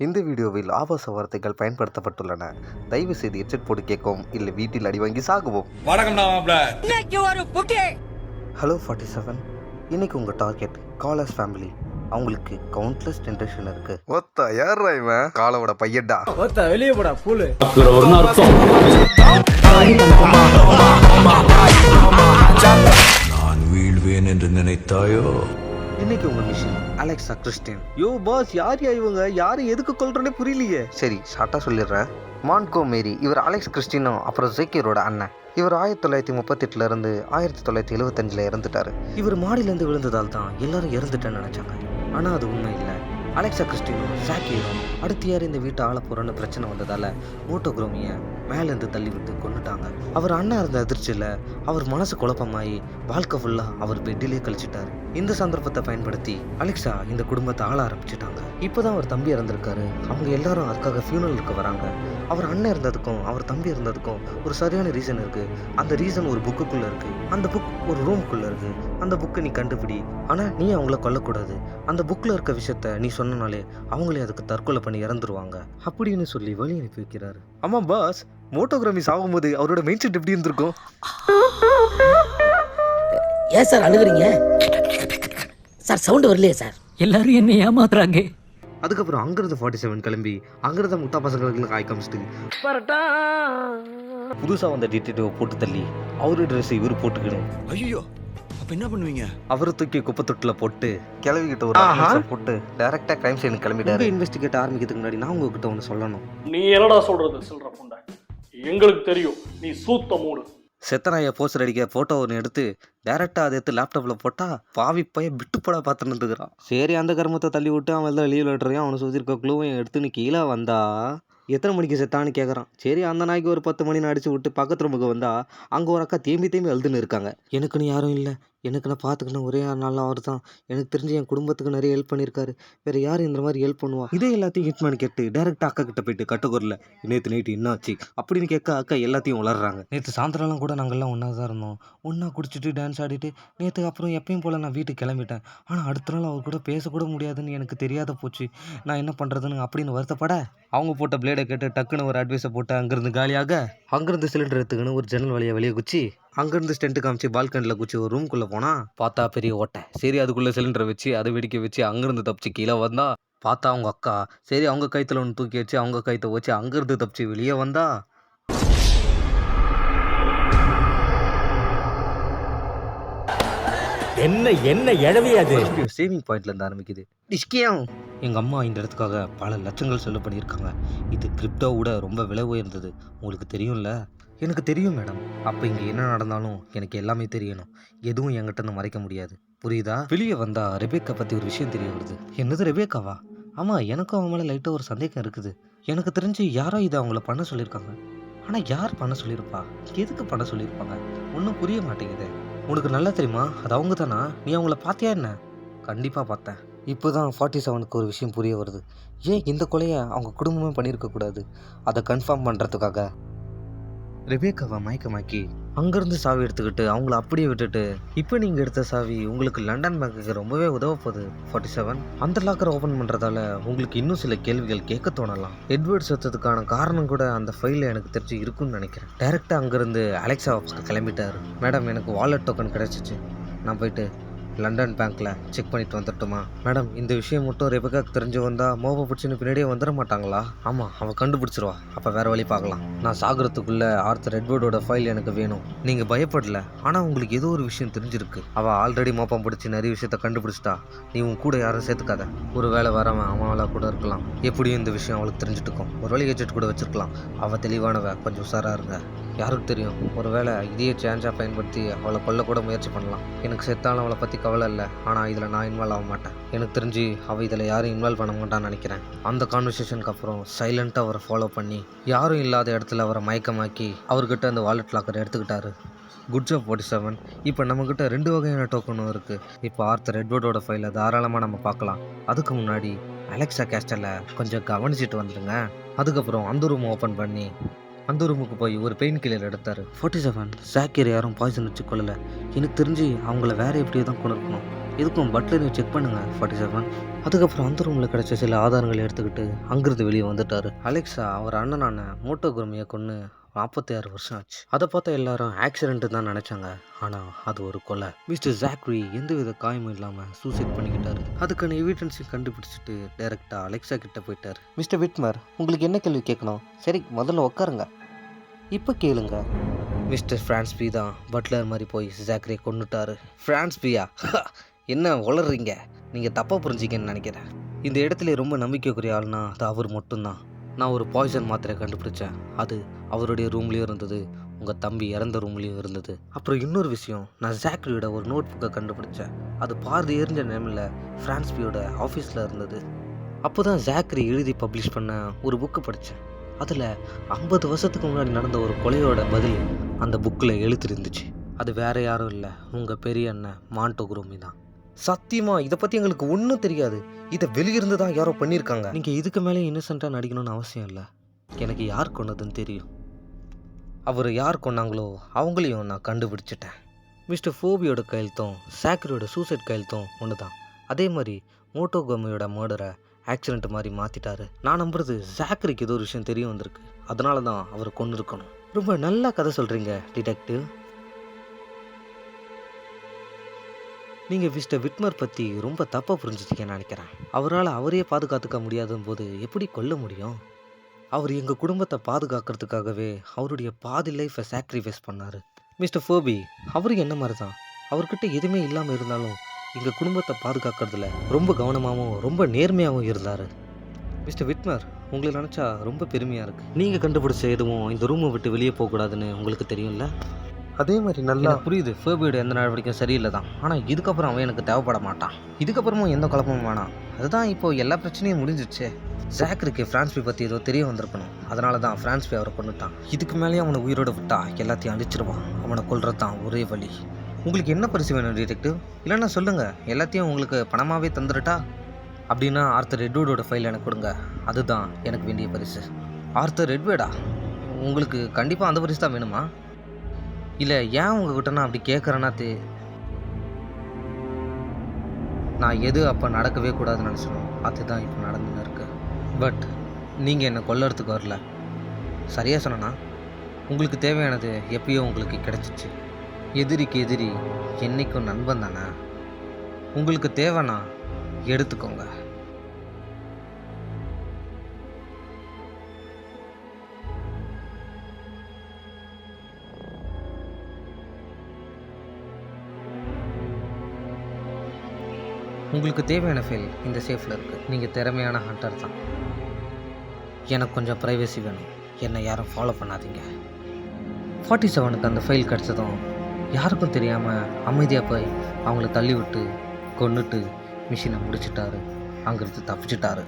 இந்த வீடியோவில் ஆபாச வார்த்தைகள் பயன்படுத்தப்பட்டுள்ளன. தயவு செய்து எச்சட் போட்டு கேட்கவும் இல்லை வீட்டில் அடி வாங்கி சாகுவோம். ஹலோ ஃபார்ட்டி செவன் இன்னைக்கு உங்கள் டார்கெட் காலர்ஸ் ஃபேமிலி அவங்களுக்கு கவுண்ட்லெஸ் ஜென்ரேஷன் இருக்கு. ஒத்தா யாரா இவன்? காலோட பையன்டா. ஒருத்த வெளியே போடா பூலு நான் வீழ்வேன் என்று நினைத்தாயோ? இன்னைக்கு உங்க mission Alexa Christine yo boss யார் யா இவங்க? யாரு எதுக்கு கொல்றனே புரியலையே. சரி ஷார்ட்டா சொல்லிடுறேன். மான்கோ மேரி இவர் அலெக்ஸ் கிறிஸ்டினோ அப்புறம் ஜேக்கியரோட அண்ணன். இவர் ஆயிரத்தி தொள்ளாயிரத்தி முப்பத்தெட்டுல இருந்து ஆயிரத்தி தொள்ளாயிரத்தி எழுவத்தஞ்சில் இறந்துட்டாரு. இவர் மாடியிலேருந்து விழுந்ததால் தான் எல்லாரும் இறந்துட்டேன்னு நினைச்சாங்க. ஆனா அது உண்மை இல்லை. அலெக்சா கிறிஸ்டினோ ஜாக்கியரோ அடுத்து யார் இந்த வீட்டை ஆள போகிறோன்னு பிரச்சனை வந்ததால மோட்டோக்ரோமிய மேலேருந்து தள்ளி விட்டு கொண்டுட்டாங்க அவர் அண்ணா இருந்த அதிர்ச்சியில் அவர் மனசு குழப்பமாயி வாழ்க்கை ஃபுல்லாக அவர் பெட்டிலே கழிச்சிட்டார். இந்த சந்தர்ப்பத்தை பயன்படுத்தி அலெக்சா இந்த குடும்பத்தை ஆள ஆரம்பிச்சிட்டாங்க. இப்போதான் அவர் தம்பி இறந்திருக்காரு. அவங்க எல்லாரும் அதுக்காக ஃபியூனலுக்கு வராங்க. அவர் அண்ணன் இருந்ததுக்கும் அவர் தம்பி இருந்ததுக்கும் ஒரு சரியான ரீசன் இருக்கு. அந்த ரீசன் ஒரு புக்குக்குள்ள இருக்கு. அந்த புக் ஒரு ரூமுக்குள்ள இருக்கு. அந்த புக்கை நீ கண்டுபிடி. ஆனா நீ அவங்கள கொல்லக்கூடாது. அந்த புக்ல இருக்க விஷயத்த நீ சொன்னனாலே அவங்களே அதுக்கு தற்கொலை பண்ணி இறந்துருவாங்க. அப்படின்னு சொல்லி வழி அனுப்பி வைக்கிறாரு. ஆமா பாஸ் மோட்டோகிராமி சாகும்போது அவரோட மெயின் செட் எப்படி இருந்திருக்கும்? ஏன் சார் அழுகுறீங்க? சார் சவுண்டு வரலையே சார். எல்லாரும் என்னை ஏமாத்துறாங்க. அதுக்கப்புறம் அங்கிருந்து ஃபார்ட்டி செவன் கிளம்பி அங்கிருந்த முட்டா பசங்களுக்கு காய் காமிச்சிட்டு புதுசா வந்த டிடெக்டிவ் போட்டு தள்ளி அவரு ட்ரெஸ் இவர் போட்டுக்கணும். ஐயோ அப்ப என்ன பண்ணுவீங்க? அவரை தூக்கி குப்பை தொட்டில போட்டு கிளவிக்கிட்ட ஒரு போட்டு டைரக்டா கிரைம் சீன் கிளம்பிட்டாரு. இன்வெஸ்டிகேட் ஆரம்பிக்கிறதுக்கு முன்னாடி நான் உங்ககிட்ட ஒன்று சொல்லணும். நீ என்னடா சொல்றது? சில்ற புண்டை. எங்களுக்கு தெரியும் நீ சூத்த மூடு செத்தனாய போஸ்டர் அடிக்க போட்டோ ஒன்று எடுத்து டேரக்டா அதை எடுத்து லேப்டாப்ல போட்டா பாவி பையன் விட்டு போட பார்த்துன்னு இருக்கிறான் சரி அந்த கர்மத்தை தள்ளி விட்டு அவன் எல்லாம் லீவ் லெட்டரையும் அவனை சுற்றிருக்க க்ளூவையும் எடுத்து நீ கீழே வந்தா எத்தனை மணிக்கு செத்தான்னு கேட்குறான் சரி அந்த நாய்க்கு ஒரு பத்து மணி அடிச்சு விட்டு பக்கத்து ரூமுக்கு வந்தா அங்கே ஒரு அக்கா தேம்பி தேம்பி எழுதுன்னு இருக்காங்க. எனக்குன்னு யாரும் இல்லை. எனக்கு நான் பார்த்துக்கணும் ஒரே நாள் அவர் தான். எனக்கு தெரிஞ்சு என் குடும்பத்துக்கு நிறைய ஹெல்ப் பண்ணியிருக்காரு வேற யார் இந்த மாதிரி ஹெல்ப் பண்ணுவா? இதே எல்லாத்தையும் ஹிட்மேன் கேட்டு டேரக்டா அக்கா கிட்ட போயிட்டு கட்டுக்குரல நேற்று நைட்டு என்னாச்சு? அப்படின்னு கேட்க அக்கா எல்லாத்தையும் வளர்றாங்க நேற்று சாயந்தரம்லாம் கூட நாங்கள்லாம் ஒன்றா தான் இருந்தோம். ஒன்றா குடிச்சிட்டு டான்ஸ் ஆடிட்டு நேற்று அப்புறம் எப்பயும் போல் நான் வீட்டுக்கு கிளம்பிட்டேன். ஆனால் அடுத்த நாள் அவர் கூட பேசக்கூட முடியாதுன்னு எனக்கு தெரியாத போச்சு. நான் என்ன பண்ணுறதுன்னு அப்படின்னு வருத்தப்பட அவங்க போட்ட பிளேடை கேட்டு டக்குன்னு ஒரு அட்வைஸை போட்டு அங்கேருந்து காலியாக அங்கேருந்து சிலிண்டர் எடுத்துக்கின்னு ஒரு ஜன்னல் வழியாக வெளியே குச்சி அங்கேருந்து ஸ்டென்ட் காமிச்சு பால்கனியில் குச்சி ஒரு ரூம்குள்ளே போனால் பார்த்தா பெரிய ஓட்டை. சரி அதுக்குள்ளே சிலிண்டரை வச்சு அதை வெடிக்க வச்சு அங்கேருந்து தப்பிச்சு கீழே வந்தா பார்த்தா அவங்க அக்கா. சரி அவங்க கைத்தில் ஒன்று தூக்கி வச்சு அவங்க கைத்தை வச்சு அங்கேருந்து தப்பிச்சு வெளியே வந்தா. என்ன என்ன எழவி அது? சேவிங் பாயிண்ட்ல இருந்து ஆரம்பிக்குது. டிஸ்கியம் எங்க அம்மா இந்த இடத்துக்காக பல லட்சங்கள் செலவு பண்ணியிருக்காங்க. இது கிரிப்டோவோட ரொம்ப விலை உயர்ந்தது. உங்களுக்கு தெரியும்ல? எனக்கு தெரியும் மேடம். அப்போ இங்கே என்ன நடந்தாலும் எனக்கு எல்லாமே தெரியணும். எதுவும் என்கிட்ட மறைக்க முடியாது. புரியுதா? வெளியே வந்தால் ரெபேக்கா பற்றி ஒரு விஷயம் தெரிய வருது. என்னது ரெபேக்காவா? ஆமாம் எனக்கும் அவன் மேலே லைட்டாக ஒரு சந்தேகம் இருக்குது. எனக்கு தெரிஞ்சு யாரோ இதை அவங்கள பண்ண சொல்லியிருக்காங்க. ஆனால் யார் பண்ண சொல்லியிருப்பா? எதுக்கு பண்ண சொல்லியிருப்பாங்க? ஒன்றும் புரிய மாட்டேங்குது. உனக்கு நல்லா தெரியுமா? அது அவங்க தானா? நீ அவங்கள பார்த்தியா என்ன? கண்டிப்பாக பார்த்தேன். இப்போ தான் ஃபார்ட்டி செவனுக்கு ஒரு விஷயம் புரிய வருது. ஏன் இந்த கொலையை அவங்க குடும்பமே பண்ணியிருக்கக்கூடாது? அதை கன்ஃபார்ம் பண்ணுறதுக்காக ரெபேக்காவை மயக்கமாக்கி அங்கேருந்து சாவி எடுத்துக்கிட்டு அவங்கள அப்படியே விட்டுட்டு இப்போ நீங்கள் எடுத்த சாவி உங்களுக்கு லண்டன் பேங்குக்கு ரொம்பவே உதவ போகுது. ஃபார்ட்டி செவன் அந்த லாக்கரை ஓப்பன் பண்ணுறதால உங்களுக்கு இன்னும் சில கேள்விகள் கேட்க தோணலாம். எட்வர்ட் செத்ததுக்கான காரணம் கூட அந்த ஃபைலில் எனக்கு தெரிஞ்சு இருக்கும்னு நினைக்கிறேன். டைரெக்டாக அங்கேருந்து அலெக்ஸா ஆஃபீஸ்க்கு கிளம்பிட்டார். மேடம் எனக்கு வாலெட் டோக்கன் கிடச்சிச்சு. நான் போயிட்டு லண்டன் பேங்க்கில் செக் பண்ணிட்டு வந்துட்டுமா? மேடம் இந்த விஷயம் மட்டும் ரெபக்காக்கு தெரிஞ்சு வந்தால் மோப பிடிச்சின்னு பின்னாடியே வந்துட மாட்டாங்களா? ஆமாம் அவன் கண்டுபிடிச்சிருவா. அப்போ வேறு வழி பார்க்கலாம். நான் சாகுறதுக்குள்ள ஆர்த்தர் ரெட்வர்டோட ஃபைல் எனக்கு வேணும். நீங்கள் பயப்படல. ஆனால் உங்களுக்கு ஏதோ ஒரு விஷயம் தெரிஞ்சிருக்கு. அவள் ஆல்ரெடி மோப்பம் பிடிச்சி நிறைய விஷயத்த கண்டுபிடிச்சிட்டா. நீ உன் கூட யாரும் சேர்த்துக்காத. ஒரு வேலை வரவன் அவளா கூட இருக்கலாம். எப்படியும் இந்த விஷயம் அவளுக்கு தெரிஞ்சுட்டுக்கும். ஒரு வேளை ஏஜென்ட் கூட வச்சிருக்கலாம். அவள் தெளிவானவ கொஞ்சம் உஷாரா இருங்க. யாருக்கு தெரியும்? ஒரு வேளை இதையே சேஞ்சாக பயன்படுத்தி அவளை கொல்ல கூட முயற்சி பண்ணலாம். எனக்கு செத்தாலும் அவளை பற்றி கவலை இல்லை. ஆனால் இதில் நான் இன்வால்வ் ஆக மாட்டேன். எனக்கு தெரிஞ்சு அவள் இதில் யாரும் இன்வால்வ் பண்ண மாட்டான்னு நினைக்கிறேன். அந்த கான்வர்சேஷனுக்கு அப்புறம் சைலண்ட்டாக அவரை ஃபாலோ பண்ணி யாரும் இல்லாத இடத்துல அவரை மயக்கமாக்கி அவர்கிட்ட அந்த வாலெட் லாக்கர் எடுத்துக்கிட்டாரு. குட் ஜாப் ஃபார்ட்டி செவன் இப்போ நம்மக்கிட்ட ரெண்டு வகையான டோக்கனும் இருக்குது இப்போ ஆர்த்தர் ரெட்வர்டோட ஃபைலை தாராளமாக நம்ம பார்க்கலாம். அதுக்கு முன்னாடி அலெக்சா கேஸ்டலை கொஞ்சம் கவனிச்சிட்டு வந்துடுங்க. அதுக்கப்புறம் அந்த ரூம் ஓப்பன் பண்ணி அந்த ரூமுக்கு போய் ஒரு பெயின் கில்லர் எடுத்தார். ஃபார்ட்டி செவன் சாக்கியர் யாரும் பாய்சன் வச்சு கொள்ளல எனக்கு தெரிஞ்சு அவங்கள வேற எப்படியோ தான் கொண்டு இருக்கணும் எதுக்கும் பட்லரையும் செக் பண்ணுங்க ஃபார்ட்டி செவன் அதுக்கப்புறம் அந்த ரூமில் கிடச்ச சில ஆதாரங்களை எடுத்துக்கிட்டு அங்கிருந்து வெளியே வந்துட்டார். அலெக்ஸா அவர் அண்ணனான மோட்டோ குரமியை கொன்று நாற்பத்தி ஆறு வருஷம் ஆச்சு. அதை பார்த்தா எல்லாரும் ஆக்சிடென்ட் தான் நினச்சாங்க. ஆனால் அது ஒரு கொலை. மிஸ்டர் ஜாக்ரி எந்தவித காயமும் இல்லாமல் சூசைட் பண்ணிக்கிட்டாரு. அதுக்கான எவிடன்ஸையும் கண்டுபிடிச்சிட்டு டைரெக்டாக அலெக்ஸா கிட்ட போயிட்டார். மிஸ்டர் விட்மர் உங்களுக்கு என்ன கேள்வி கேட்கணும்? சரி முதல்ல உட்காருங்க. இப்போ கேளுங்க. மிஸ்டர் ஃப்ரான்ஸ்பி தான் பட்லர் மாதிரி போய் ஜாக்ரியை கொண்டுட்டாரு ஃப்ரான்ஸ்பியா என்ன வளர்றீங்க நீங்கள் தப்பாக புரிஞ்சிக்கன்னு நினைக்கிறேன். இந்த இடத்துல ரொம்ப நம்பிக்கைக்குரிய ஆள்னா அது அவர் மட்டும்தான். நான் ஒரு பாய்சன் மாத்திரை கண்டுபிடிச்சேன். அது அவருடைய ரூம்லேயும் இருந்தது உங்கள் தம்பி இறந்த ரூம்லேயும் இருந்தது. அப்புறம் இன்னொரு விஷயம் நான் ஜாக்ரியோட ஒரு நோட் புக்கை கண்டுபிடிச்சேன். அது பாரதி எரிஞ்ச நேமில் ஃப்ரான்ஸ்பியோட ஆஃபீஸில் இருந்தது. அப்போ தான் ஜாக்ரி எழுதி பப்ளிஷ் பண்ண ஒரு புக்கு படித்தேன் அதில் ஐம்பது வருஷத்துக்கு முன்னாடி நடந்த ஒரு கொலையோட பதில் அந்த புக்கில் எழுத்துருந்துச்சு அது வேற யாரும் இல்லை உங்கள் பெரிய அண்ணன் மான்டோ குரோமி தான். சத்தியமா இதை பற்றி எங்களுக்கு ஒன்றும் தெரியாது. இதை வெளியிருந்து தான் யாரோ பண்ணியிருக்காங்க. நீங்கள் இதுக்கு மேலே இன்னசென்ட்டாக நடிக்கணும்னு அவசியம் இல்லை. எனக்கு யார் கொண்டதுன்னு தெரியும். அவர் யார் கொண்டாங்களோ அவங்களையும் நான் கண்டுபிடிச்சிட்டேன். மிஸ்டர் ஃபோபியோட கையெழுத்தும் சாக்ரியோட சூசைட் கையெழுத்தும் ஒன்று தான் அதே மாதிரி மோட்டோகோமியோட மர்டரை ஆக்சிடென்ட் மாதிரி மாற்றிட்டாரு நான் நம்புறது ஜாக்ரிக்கு ஏதோ ஒரு விஷயம் தெரிய வந்திருக்கு. அதனால தான் அவரை கொண்டு இருக்கணும் ரொம்ப நல்லா கதை சொல்கிறீங்க டிடெக்டிவ் நீங்கள் மிஸ்டர் விட்மர் பற்றி ரொம்ப தப்பாக புரிஞ்சுட்டீங்கன்னு நினைக்கிறேன். அவரால் அவரையே பாதுகாத்துக்க முடியாத போது எப்படி கொல்ல முடியும்? அவர் எங்கள் குடும்பத்தை பாதுகாக்கிறதுக்காகவே அவருடைய பாதி லைஃப்பை சாக்ரிஃபைஸ் பண்ணார். மிஸ்டர் ஃபோபி அவரும் என்ன மாதிரி தான் அவர்கிட்ட எதுவுமே இல்லாமல் இருந்தாலும் எங்கள் குடும்பத்தை பாதுகாக்கிறதுல ரொம்ப கவனமாகவும் ரொம்ப நேர்மையாகவும் இருந்தார். மிஸ்டர் விட்மர் உங்களை நினச்சா ரொம்ப பெருமையாக இருக்குது நீங்கள் கண்டுபிடிச்ச எதுவும் இந்த ரூமை விட்டு வெளியே போகக்கூடாதுன்னு உங்களுக்கு தெரியும்ல? அதே மாதிரி நல்லா புரியுது. ஃபேபியோட எந்த நடவடிக்கையும் சரியில்லை தான் ஆனால் இதுக்கப்புறம் அவன் எனக்கு தேவைப்பட மாட்டான் இதுக்கப்புறமும் எந்த குழப்பமும் வேணாம். அதுதான் இப்போ எல்லா பிரச்சனையும் முடிஞ்சிடுச்சு ஜாக்கருக்கு ஃப்ரான்ஸ்பி பற்றி ஏதோ தெரிய வந்திருக்கணும். அதனால தான் ஃப்ரான்ஸ்பி அவரை கொண்டுட்டான் இதுக்கு மேலேயே அவனை உயிரோட விட்டா எல்லாத்தையும் அழிச்சிருவான். அவனை கொல்றது தான் ஒரே வழி. உங்களுக்கு என்ன பரிசு வேணும் டிடெக்டிவ் இல்லைன்னா சொல்லுங்கள் எல்லாத்தையும் உங்களுக்கு பணமாகவே தந்துடட்டா அப்படின்னா ஆர்த்தர் ரெட்வேர்டோட ஃபைல் எனக்கு கொடுங்க. அதுதான் எனக்கு வேண்டிய பரிசு. ஆர்த்தர் ரெட்வேர்டா? உங்களுக்கு கண்டிப்பாக அந்த பரிசு தான் வேணுமா? இல்லை ஏன் உங்ககிட்ட நான் அப்படி கேட்குறேன்னா தே நான் எது அப்போ நடக்கவே கூடாதுன்னு நினச்சணும் அதுதான் இப்போ நடந்துன்னு இருக்கு. பட் நீங்கள் என்னை கொல்லறதுக்கு வரல. சரியாக சொன்னேன்னா உங்களுக்கு தேவையானது எப்பயோ உங்களுக்கு கிடச்சிச்சு. எதிரிக்கு எதிரி என்றைக்கும் நண்பன் தானே? உங்களுக்கு தேவைன்னா எடுத்துக்கோங்க. உங்களுக்கு தேவையான ஃபைல் இந்த சேஃபில் இருக்குது நீங்கள் திறமையான ஹண்டர் தான். எனக்கு கொஞ்சம் ப்ரைவசி வேணும். என்னை யாரும் ஃபாலோ பண்ணாதீங்க. ஃபார்ட்டி செவனுக்கு அந்த ஃபைல் கிடச்சதும் யாருக்கும் தெரியாமல் அமைதியாக போய் அவங்கள தள்ளி விட்டு கொண்டுட்டு மிஷினை முடிச்சிட்டாரு. அங்கிருந்து தப்பிச்சிட்டாரு.